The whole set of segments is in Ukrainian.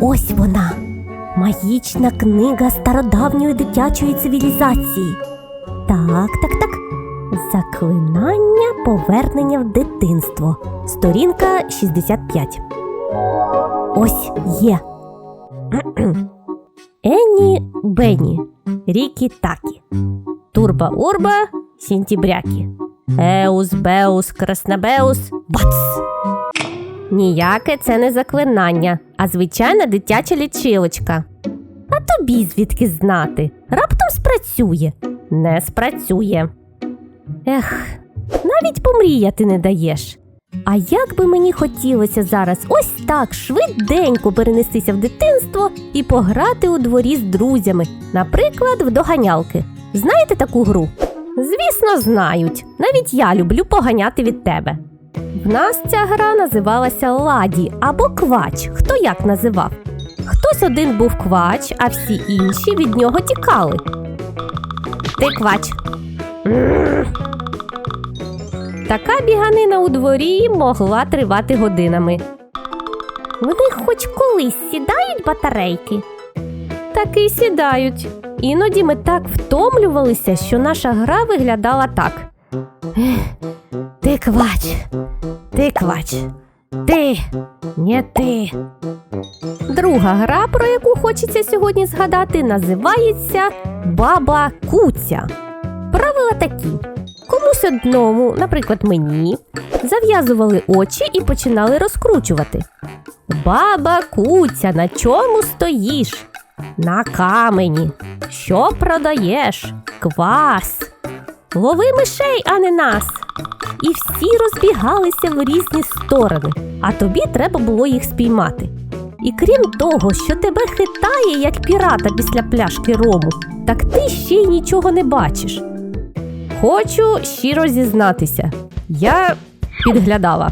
Ось вона. Магічна книга стародавньої дитячої цивілізації. Так, так, так. Заклинання повернення в дитинство. Сторінка 65. Ось є. Ені Бені. Рікі Такі. Турба Урба Сінтібрякі. Еус, Беус, Краснобеус, Бац! Ніяке це не заклинання, а звичайна дитяча лічилочка. А тобі звідки знати? Раптом спрацює. Не спрацює. Ех, навіть помріяти не даєш. А як би мені хотілося зараз ось так швиденько перенестися в дитинство і пограти у дворі з друзями, наприклад, в доганялки. Знаєте таку гру? Звісно, знають. Навіть я люблю поганяти від тебе. В нас ця гра називалася Ладі або Квач. Хто як називав? Хтось один був квач, а всі інші від нього тікали. Ти квач. Така біганина у дворі могла тривати годинами. В них хоч колись сідають батарейки. Таки сідають. Іноді ми так втомлювалися, що наша гра виглядала так. Ти квач, ти квач, ти, не ти. Друга гра, про яку хочеться сьогодні згадати, називається Баба Куця. Правила такі: комусь одному, наприклад, мені, зав'язували очі і починали розкручувати. Баба Куця, на чому стоїш? На камені. Що продаєш? Квас. Лови мишей, а не нас. І всі розбігалися в різні сторони, а тобі треба було їх спіймати. І крім того, що тебе хитає, як пірата після пляшки рому, так ти ще й нічого не бачиш. Хочу щиро зізнатися, я підглядала.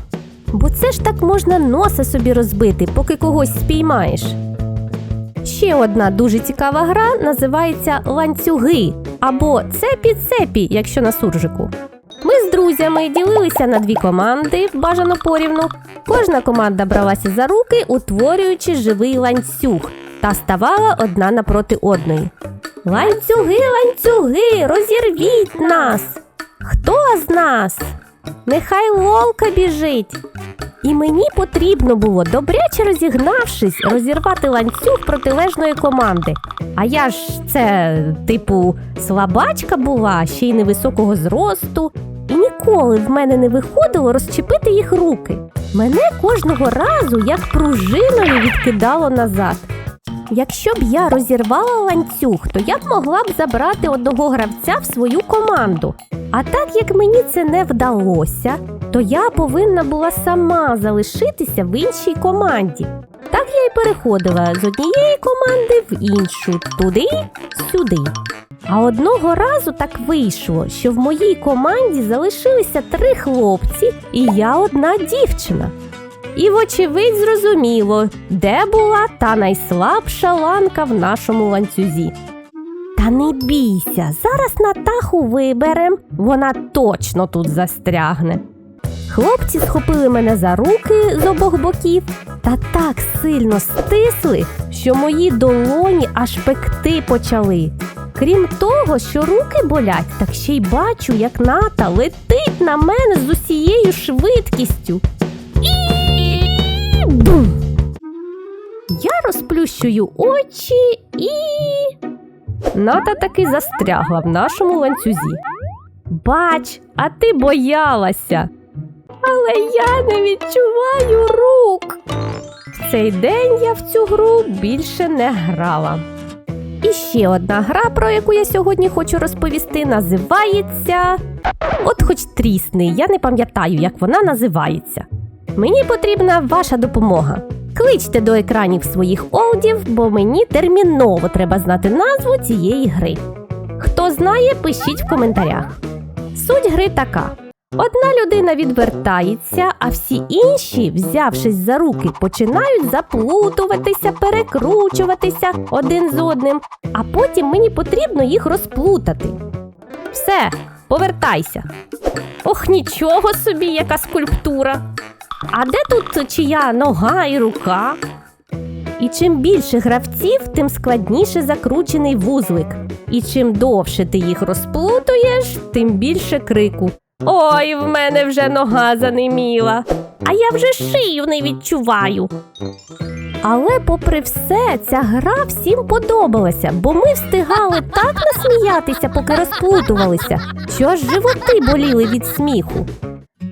Бо це ж так можна носа собі розбити, поки когось спіймаєш. Ще одна дуже цікава гра називається ланцюги або цепі-цепі, якщо на суржику. Ми з друзями ділилися на дві команди, бажано порівну. Кожна команда бралася за руки, утворюючи живий ланцюг, та ставала одна напроти одної. Ланцюги, ланцюги, розірвіть нас! Хто з нас? Нехай лолка біжить. І мені потрібно було, добряче розігнавшись, розірвати ланцюг протилежної команди. А я ж це, типу, слабачка була, ще й невисокого зросту, і ніколи в мене не виходило розчепити їх руки. Мене кожного разу як пружиною відкидало назад. Якщо б я розірвала ланцюг, то я б могла б забрати одного гравця в свою команду. А так як мені це не вдалося, то я повинна була сама залишитися в іншій команді. Так я й переходила з однієї команди в іншу, туди, сюди. А одного разу так вийшло, що в моїй команді залишилися три хлопці і я одна дівчина. І, вочевидь, зрозуміло, де була та найслабша ланка в нашому ланцюзі. Та не бійся, зараз Натаху виберем, вона точно тут застрягне. Хлопці схопили мене за руки з обох боків та так сильно стисли, що мої долоні аж пекти почали. Крім того, що руки болять, так ще й бачу, як ната летить на мене з усією швидкістю. І бум! Я розплющую очі і. Ната таки застрягла в нашому ланцюзі. Бач, а ти боялася. Але я не відчуваю рук. Цей день я в цю гру більше не грала. І ще одна гра, про яку я сьогодні хочу розповісти, називається. От хоч трісни, я не пам'ятаю, як вона називається. Мені потрібна ваша допомога. Кличте до екранів своїх олдів, бо мені терміново треба знати назву цієї гри. Хто знає, пишіть в коментарях. Суть гри така: одна людина відвертається, а всі інші, взявшись за руки, починають заплутуватися, перекручуватися один з одним, а потім мені потрібно їх розплутати. Все, повертайся. Ох, нічого собі, яка скульптура. А де тут чия нога і рука? І чим більше гравців, тим складніше закручений вузлик. І чим довше ти їх розплутуєш, тим більше крику. Ой, в мене вже нога занеміла, а я вже шию не відчуваю. Але, попри все, ця гра всім подобалася, бо ми встигали так насміятися, поки розплутувалися, що аж животи боліли від сміху.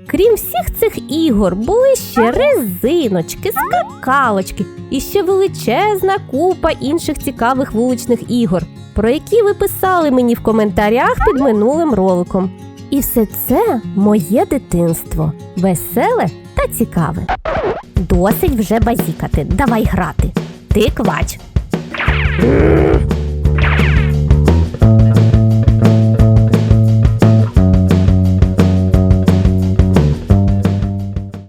Крім всіх цих ігор, були ще резиночки, скакалочки і ще величезна купа інших цікавих вуличних ігор, про які ви писали мені в коментарях під минулим роликом. І все це моє дитинство веселе та цікаве. Досить вже базікати, давай грати. Ти квач.